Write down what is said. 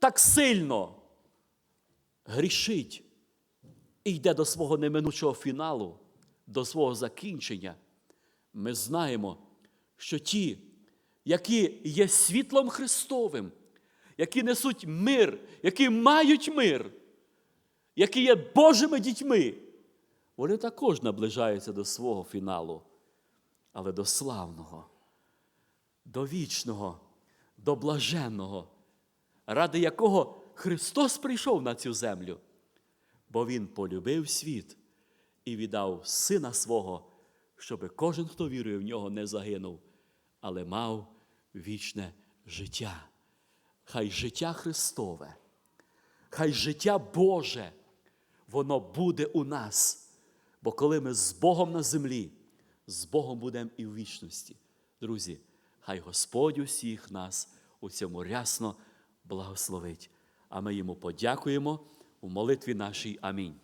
так сильно грішить і йде до свого неминучого фіналу, до свого закінчення, ми знаємо, що ті, які є світлом Христовим, які несуть мир, які мають мир, які є Божими дітьми, вони також наближаються до свого фіналу, але до славного, до вічного, до блаженного, ради якого Христос прийшов на цю землю, бо Він полюбив світ і віддав Сина свого, щоби кожен, хто вірує в нього, не загинув, але мав вічне життя. Хай життя Христове, хай життя Боже, воно буде у нас. Бо коли ми з Богом на землі, з Богом будемо і в вічності. Друзі, хай Господь усіх нас у цьому рясно благословить. А ми йому подякуємо у молитві нашій. Амінь.